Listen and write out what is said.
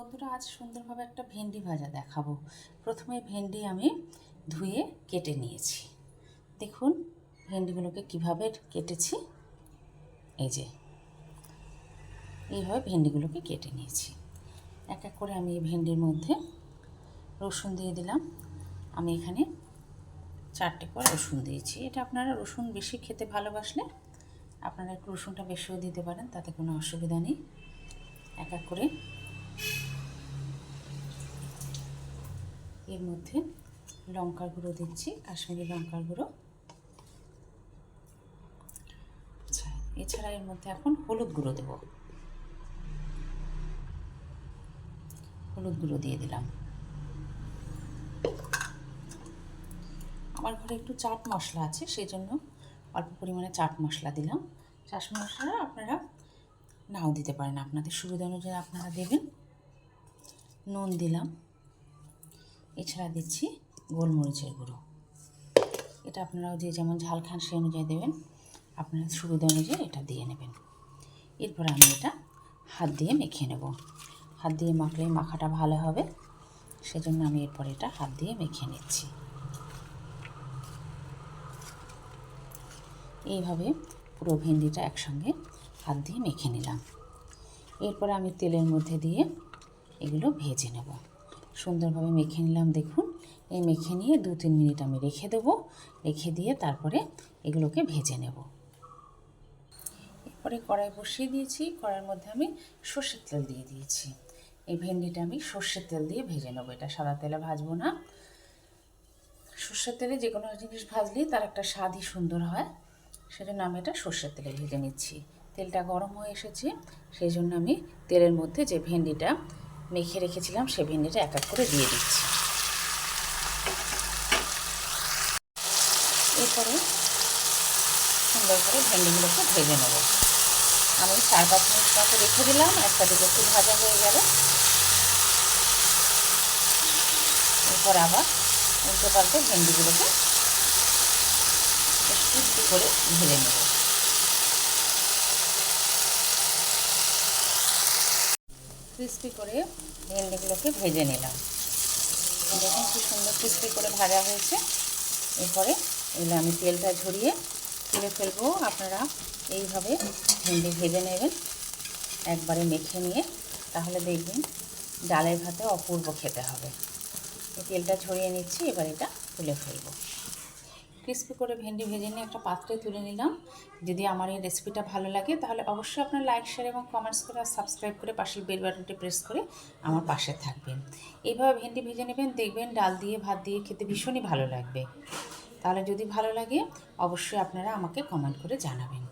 বন্ধুরা, আজ সুন্দরভাবে একটা ভেন্ডি ভাজা দেখাবো। প্রথমে ভেন্ডি আমি ধুয়ে কেটে নিয়েছি। দেখুন, ভেন্ডিগুলোকে কীভাবে কেটেছি। এই যে, এইভাবে ভেন্ডিগুলোকে কেটে নিয়েছি। এক এক করে আমি এই ভেন্ডির মধ্যে রসুন দিয়ে দিলাম। আমি এখানে চারটে করে রসুন দিয়েছি। এটা আপনারা রসুন বেশি খেতে ভালোবাসলে আপনারা একটু রসুনটা বেশিও দিতে পারেন, তাতে কোনো অসুবিধা নেই। এক এক করে এর মধ্যে লঙ্কার গুঁড়ো দিচ্ছি, কাশ্মীরি লঙ্কার গুঁড়ো। আচ্ছা এছাড়া এর মধ্যে এখন হলুদ গুঁড়ো দেব। হলুদ গুঁড়ো দিয়ে দিলাম। আমার ঘরে একটু চাট মশলা আছে সেই জন্য অল্প পরিমাণে চাট মশলা দিলাম। চাট মশলা আপনারা নাও দিতে পারেন, আপনাদের সুবিধা অনুযায়ী আপনারা দেবেন। নুন দিলাম। এছাড়া দিচ্ছি গোলমরিচের গুঁড়ো। এটা আপনারাও যে যেমন ঝাল খান সেই অনুযায়ী দেবেন। আপনার সুবিধা অনুযায়ী এটা দিয়ে নেবেন। এরপর আমি এটা হাত দিয়ে মেখে নেব। হাত দিয়ে মাখলে মাখাটা ভালো হবে। সেজন্য আমি এরপর এটা হাত দিয়ে মেখে নিচ্ছি। এইভাবে পুরো ভেন্ডিটা একসঙ্গে হাত দিয়ে মেখে নিলাম। এরপরে আমি তেলের মধ্যে দিয়ে এগুলো ভেজে নেব। সুন্দরভাবে মেখে নিলাম, দেখুন। এই মেখে নিয়ে দু তিন মিনিট আমি রেখে দেব। রেখে দিয়ে তারপরে এগুলোকে ভেজে নেব। এরপরে কড়াই বসিয়ে দিয়েছি। কড়াইয়ের মধ্যে আমি সর্ষের তেল দিয়ে দিয়েছি। এই ভেন্ডিটা আমি সর্ষের তেল দিয়ে ভেজে নেব। এটা সাদা তেলে ভাজবো না। সর্ষের তেলে যে কোনো জিনিস ভাজলেই তার একটা স্বাদই সুন্দর হয়। সেজন্য আমি এটা সর্ষের তেলে ভেজে নিচ্ছি। তেলটা গরম হয়ে এসেছে। সেই জন্য আমি তেলের মধ্যে যে ভেন্ডিটা মেখে রেখেছিলাম সেই ভেন্ডিটা এক এক করে দিয়ে দিচ্ছি। এরপরে সুন্দর করে ভেন্ডিগুলোকে ভেজে নেব। আমি চার পাঁচ মিনিট মতো রেখে দিলাম, একটা দিকে একটু ভাজা হয়ে গেলে। এরপর আবার উল্টো পাল্টে ভেন্ডিগুলোকে একটু করে ভেজে নেব। ক্রিস্পি করে ভেন্ডিগুলোকে ভেজে নিলাম। দেখুন কি সুন্দর ক্রিস্পি করে ভাজা হয়েছে। এরপরে এগুলো আমি তেলটা ঝরিয়ে তুলে ফেলব। আপনারা এইভাবে ভেন্ডি ভেজে নেবেন। একবারে মেখে নিয়ে তাহলে দেখবেন ডালের ভাতে অপূর্ব খেতে হবে। তেলটা ঝরিয়ে নিচ্ছি, এবার এটা তুলে ফেলব। ক্রিস্পি করে ভেন্ডি ভেজে নিয়ে একটা পাত্রে তুলে নিলাম। যদি আমার এই রেসিপিটা ভালো লাগে, তাহলে অবশ্যই আপনার লাইক শেয়ার এবং কমেন্টস করে আর সাবস্ক্রাইব করে পাশের বেল বাটনটি প্রেস করে আমার পাশে থাকবেন। এইভাবে ভেন্ডি ভেজে নেবেন, দেখবেন ডাল দিয়ে, ভাত দিয়ে খেতে ভীষণই ভালো লাগবে। তাহলে যদি ভালো লাগে, অবশ্যই আপনারা আমাকে কমেন্ট করে জানাবেন।